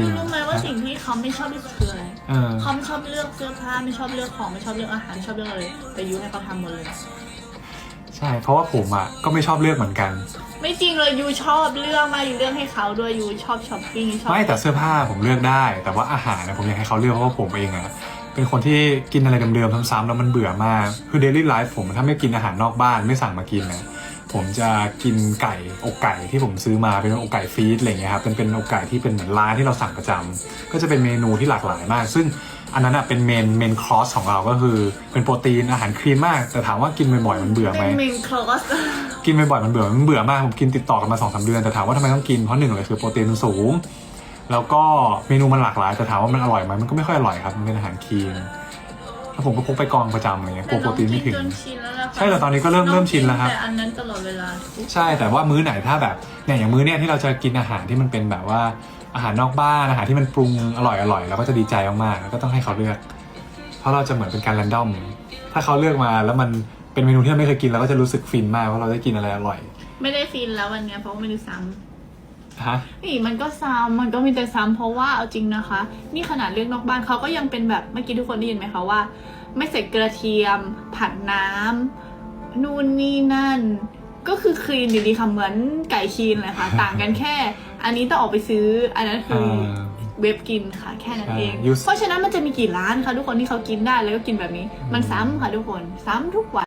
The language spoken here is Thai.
รู้ไหมว่าสิ่งที่เขาไม่ชอบที่สุดคืออะไรเออ เขาไม่ชอบเลือกเสื้อผ้าไม่ชอบเลือกของไม่ชอบเลือกอาหารไม่ชอบเลือกอะไรเลยแต่ยูให้เขาทำหมดเลย ใช่ เพราะว่าผมอะก็ไม่ชอบเลือกเหมือนกัน ไม่จริงเลยยูชอบเลือกมากยูเลือกให้เขาด้วยยูชอบช้อปปิ้งยูชอบไม่แต่เสื้อผ้าผมเลือกได้ แต่ว่าอาหารนะผมอยากให้เขาเลือกเพราะว่าผมเองอะเป็นคนที่กินอะไรเดิมๆซ้ำๆแล้วมันเบื่อมากคือเดลี่ไลฟ์ผมถ้าไม่กินอาหารนอกบ้านไม่สั่งมากินนะ ผมจะกินไก่อกไก่ที่ผมซื้อมาเป็นอกไก่ฟีดอะไรเงี้ยครับเป็นเป็นอกไก่ที่เป็นเหมือนร้านที่เราสั่งประจำก็จะเป็นเมนูที่หลากหลายมาก ซึ่งอันนั้นอะเป็นเมนเมนคอร์สของเราก็คือเป็นโปรตีนอาหารคลีนมาก แต่ถามว่ากินบ่อยๆมันเบื่อไหมเป็นเมนคลอสกินบ่อยๆมันเบื่อมันเบื่อมากผมกินติดต่อกันมาสองสาเดือนแต่ถามว่าทำไมต้องกินเพราะหนึ่งเลยคือโปรตีนมันสูง แล้วก็เมนูมันหลากหลายแต่ถามว่ามันอร่อยไหมมันก็ไม่ค่อยอร่อยครับมันเป็นอาหารคลีนแล้วผมก็พกไปกองประจำอะไรเงี้ยกลัวโปรตีนไม่ถึง จนชินแล้วล่ะค่ะใช่แต่ตอนนี้ก็เริ่มเริ่มชินแล้วครับ แต่อันนั้นตลอดเวลาทุกใช่แต่ว่ามื้อไหนถ้าแบบเนี่ยอย่างมื้อเนี่ยที่เราจะกินอาหารที่มันเป็นแบบว่าอาหารนอกบ้านอาหารที่มันปรุงอร่อยอร่อยเราก็จะดีใจมากๆแล้วก็ต้องให้เขาเลือก เพราะเราจะเหมือนเป็นการแรนดอมถ้าเขาเลือกมาแล้วมันเป็นเมนูที่เราไม่เคยกินเราก็จะรู้สึกฟินมากว่าเราได้กินอะไรอร่อย ไม่ได้ฟินแล้ววันเนี้ยเพราะว่าไม่ได้ซ้ ฮะำนี่มันก็ซ้ำมันก็มีแต่ซ้ำเพราะว่าเอาจริงนะคะ นี่ขนาดเลือกนอกบ้านเขาก็ยังเป็นแบบเมื่อกี้ทุกคนได้ยินไหมคะว่า ไม่ใส่กระเทียม ผัดน้ำนู่นนี่นั่น ก็คือคลีนอยู่ดีค่ะเหมือนไก่คลีนเลยค่ะ ต่างกันแค่ อันนี้ต้องออกไปซื้อ อันนั้นคืออ่าเว็บกินค่ะ แค่นั้นเองใช่ use เพราะฉะนั้นมันจะมีกี่ร้านคะทุกคนที่เขากินได้แล้วก็กินแบบนี้ มันซ้ำค่ะทุกคนซ้ำทุกวัน